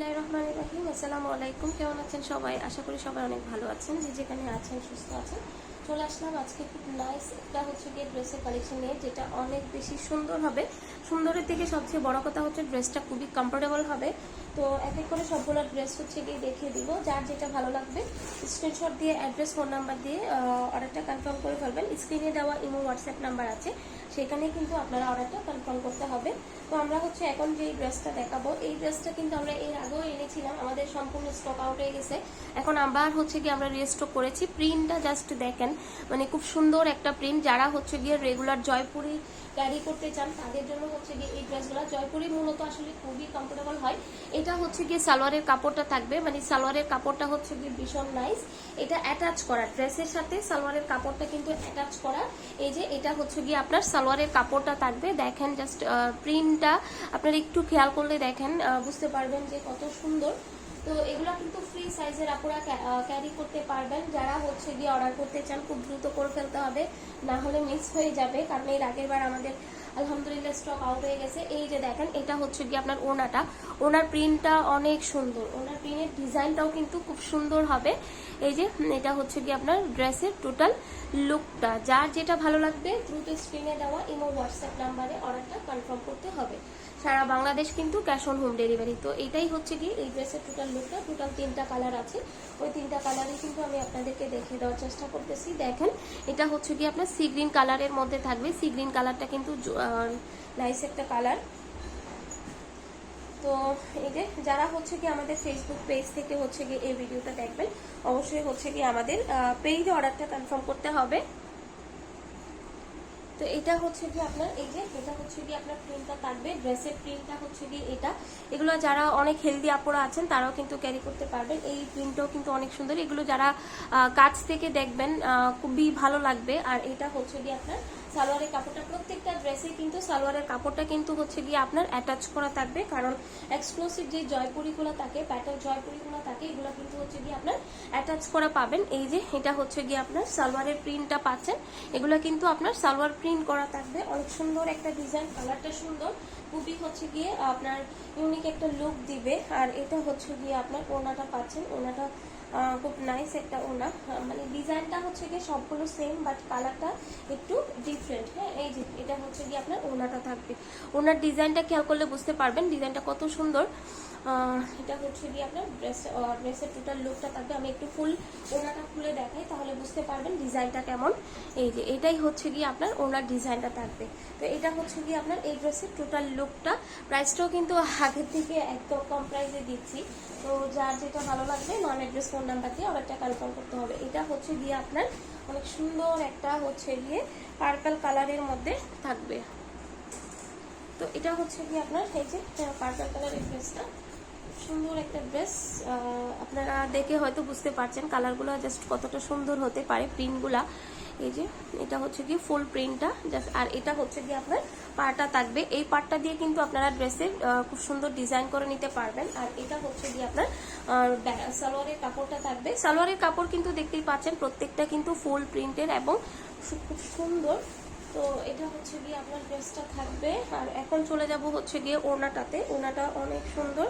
বিসমিল্লাহির রহমান রাহিম। আসসালামু আলাইকুম। কেমন আছেন সবাই? আশা করি সবাই অনেক ভালো আছেন। যে যেখানে আছেন, সুস্থ আছেন। চলে আসলাম আজকে খুব নাইস একটা হচ্ছে গিয়ে ড্রেসের কালেকশন নিয়ে, যেটা অনেক বেশি সুন্দর হবে। সুন্দরের থেকে সবচেয়ে বড় কথা হচ্ছে ড্রেসটা খুবই কমফোর্টেবল হবে। তো এক এক করে সবগুলো ড্রেস হচ্ছে গিয়ে দেখিয়ে দিব। যার যেটা ভালো লাগবে স্ক্রিনশট দিয়ে অ্যাড্রেস ফোন নাম্বার দিয়ে অর্ডারটা কনফার্ম করে ফেলবেন। স্ক্রিনে দেওয়া ইমো হোয়াটসঅ্যাপ নাম্বার আছে। সেখানে কিন্তু আপনারা অর্ডারটা কনফার্ম করতে হবে। তো আমরা হচ্ছে এখন যে ড্রেসটা দেখাবো, এই ড্রেসটা কিন্তু আমরা এর আগেও এনেছিলাম। আমাদের সম্পূর্ণ স্টক আউট হয়ে গেছে। এখন আবার হচ্ছে গিয়ে আমরা রিস্টক করেছি। প্রিন্টটা জাস্ট দেখেন মানে খুব সুন্দর একটা প্রিন্ট যারা হচ্ছে গিয়ে রেগুলার জয়পুরি ক্যারি করতে চান, তাদের জন্য হচ্ছে গিয়ে এই ড্রেসগুলো জয়পুরি মূলত আসলে খুবই কমফোর্টেবল হয়। এটা হচ্ছে গিয়ে সালোয়ারের কাপড়টা থাকবে মানে সালোয়ারের কাপড়টা হচ্ছে গিয়ে ভীষণ নাইস এটা অ্যাটাচ করা ড্রেসের সাথে সালোয়ারের কাপড়টা কিন্তু অ্যাটাচ করা। এই যে এটা হচ্ছে গিয়ে আপনার সালোয়ারের কাপড়টা থাকবে। দেখেন জাস্ট প্রিন্টটা আপনারা একটু খেয়াল করলে দেখেন বুঝতে পারবেন যে কত সুন্দর। তো এগুলো কিন্তু ফ্রি সাইজের আপনারা ক্যারি করতে পারবেন। যারা হচ্ছে গিয়ে অর্ডার করতে চান, খুব দ্রুত করে ফেলতে হবে। না হলে মিস হয়ে যাবে, কারণ এর আগের বার আমাদের আলহামদুলিল্লাহ স্টক আউট হয়ে গেছে। এই যে দেখেন, এটা হচ্ছে গিয়ে আপনার ওনাটা। ওনার প্রিন্টটা অনেক সুন্দর। ওনার প্রিন্টের ডিজাইনটাও কিন্তু খুব সুন্দর হবে। এই যে এটা হচ্ছে গিয়ে আপনার ড্রেসের টোটাল লুকটা যার যেটা ভালো লাগবে, দ্রুত স্ক্রিনে দেওয়া, ইমো হোয়াটসঅ্যাপ নাম্বারে অর্ডারটা কনফার্ম করতে হবে। সারা বাংলাদেশ কিন্তু ক্যাশ অন হোম ডেলিভারি তো এটাই হচ্ছে কি এই ড্রেসের টোটাল লুকটা টোটাল তিনটা কালার আছে। ওই তিনটা কালারই কিন্তু আমি আপনাদেরকে দেখিয়ে দেওয়ার চেষ্টা করতেছি। দেখেন, এটা হচ্ছে কি আপনার সি গ্রিন কালারের মধ্যে থাকবে। সি গ্রিন কালারটা কিন্তু নাইস একটা কালার তো এই যে যারা হচ্ছে কি আমাদের ফেসবুক পেজ থেকে হচ্ছে কি এই ভিডিওটা দেখবেন, অবশ্যই হচ্ছে কি আমাদের পেজে অর্ডারটা কনফার্ম করতে হবে। তো এটা হচ্ছে কি আপনার, এই যে এটা হচ্ছে কি আপনার প্রিন্টটা থাকবে ড্রেসের প্রিন্টটা হচ্ছে কি এটা। এগুলো যারা অনেক হেলদি আপুরা আছেন, তারাও কিন্তু ক্যারি করতে পারবেন। এই প্রিন্টটাও কিন্তু অনেক সুন্দর। এগুলো যারা কাছ থেকে দেখবেন খুবই ভালো লাগবে। আর এটা হচ্ছে কি আপনার সালোয়ারের কাপড়টা। প্রত্যেকটা ড্রেসে কিন্তু সালোয়ারের কাপড়টা কিন্তু হচ্ছে গিয়ে আপনার অ্যাটাচ করা থাকবে। কারণ এক্সক্লুসিভ যে জয়পুরিগুলো থাকে প্যাটার্ন জয়পুরিগুলো থাকে, এগুলো কিন্তু হচ্ছে গিয়ে আপনার অ্যাটাচ করা পাবেন। এই যে, এটা হচ্ছে গিয়ে আপনার সালোয়ারের প্রিন্টটা পাচ্ছেন। এগুলো কিন্তু আপনার সালোয়ার প্রিন্ট করা থাকবে। অনেক সুন্দর একটা ডিজাইন কালারটা সুন্দর। খুবই হচ্ছে গিয়ে আপনার ইউনিক একটা লুক দিবে। আর এটা হচ্ছে গিয়ে আপনার ওনাটা পাচ্ছেন। ওনাটা খুব নাইস একটা ওনা মানে ডিজাইনটা হচ্ছে গিয়ে সবগুলো সেম বাট কালারটা একটু ডিফারেন্ট হ্যাঁ এই যে, এটা হচ্ছে গিয়ে আপনার ওনাটা থাকবে। ওনার ডিজাইনটা খেয়াল করলে বুঝতে পারবেন ডিজাইনটা কত সুন্দর। এটা হচ্ছে গিয়ে আপনার ড্রেস ড্রেসের টোটাল লুকটা থাকবে। আমি একটু ফুল ওনাটা খুলে দেখাই, তাহলে বুঝতে পারবেন ডিজাইনটা কেমন। এই যে, এটাই হচ্ছে গিয়ে আপনার ওনার ডিজাইনটা থাকবে। তো এটা হচ্ছে গিয়ে আপনার এই ড্রেসের টোটাল লুকটা প্রাইসটাও কিন্তু আগের থেকে একদম কম প্রাইসে দিচ্ছি। তো যার যেটা ভালো লাগবে নন অ্যাড্রেস ফোন নাম্বার দিয়ে অর্ডারটা কনফার্ম করতে হবে। এটা হচ্ছে গিয়ে আপনার অনেক সুন্দর একটা হচ্ছে গিয়ে পার্পল কালারের মধ্যে থাকবে। তো এটা হচ্ছে গিয়ে আপনার এই যে পার্পল কালারের ড্রেসটা সুন্দর একটা ড্রেস আপনারা দেখে হয়তো বুঝতে পারছেন কালারগুলো জাস্ট কতটা সুন্দর হতে পারে প্রিন্টগুলা এই যে, এটা হচ্ছে গিয়ে ফুল প্রিন্টটা জাস্ট আর এটা হচ্ছে গিয়ে আপনার পাটা থাকবে। এই পাড়টা দিয়ে কিন্তু আপনারা ড্রেসের খুব সুন্দর ডিজাইন করে নিতে পারবেন। আর এটা হচ্ছে গিয়ে আপনার সালোয়ারের কাপড়টা থাকবে। সালোয়ারের কাপড় কিন্তু দেখতেই পাচ্ছেন, প্রত্যেকটা কিন্তু ফুল প্রিন্টের এবং খুব সুন্দর। তো এটা হচ্ছে গিয়ে আপনার ড্রেসটা থাকবে। আর এখন চলে যাব হচ্ছে গিয়ে ওনাটাতে ওনাটা অনেক সুন্দর।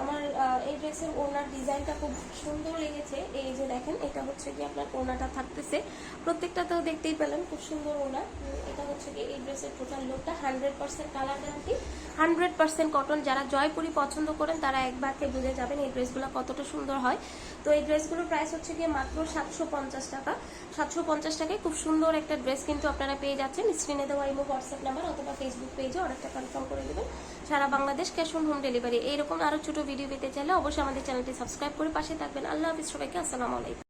আমার এই ড্রেসের ওনার ডিজাইনটা খুব সুন্দর লেগেছে। এই যে দেখেন, এটা হচ্ছে কি আপনার ওনাটা থাকতেছে। প্রত্যেকটা তো দেখতেই পেলেন, খুব সুন্দর ওনা এটা হচ্ছে কি এই ড্রেসের টোটাল লুকটা hundred percent colour guarantee hundred percent cotton যারা জয়পুরি পছন্দ করেন, তারা একবারকে বুঝে যাবেন এই ড্রেসগুলো কতটা সুন্দর হয়। তো এই ড্রেসগুলোর প্রাইস হচ্ছে গিয়ে মাত্র সাতশো পঞ্চাশ টাকা। সাতশো পঞ্চাশ টাকায় খুব সুন্দর একটা ড্রেস কিন্তু আপনারা পেয়ে যাচ্ছেন। স্ক্রিনে দেওয়া ইমো হোয়াটসঅ্যাপ নাম্বার অথবা ফেসবুক পেজে অর্ডারটা কনফার্ম করে দেবেন। সারা Bangladesh cash on home delivery এইরকম আরও ছোট ভিডিও পেতে চাইলে অবশ্যই আমাদের চ্যানেলটি সাবস্ক্রাইব করে পাশে থাকবেন। আল্লাহ হাফিজ সবাইকে, আসসালামু আলাইকুম।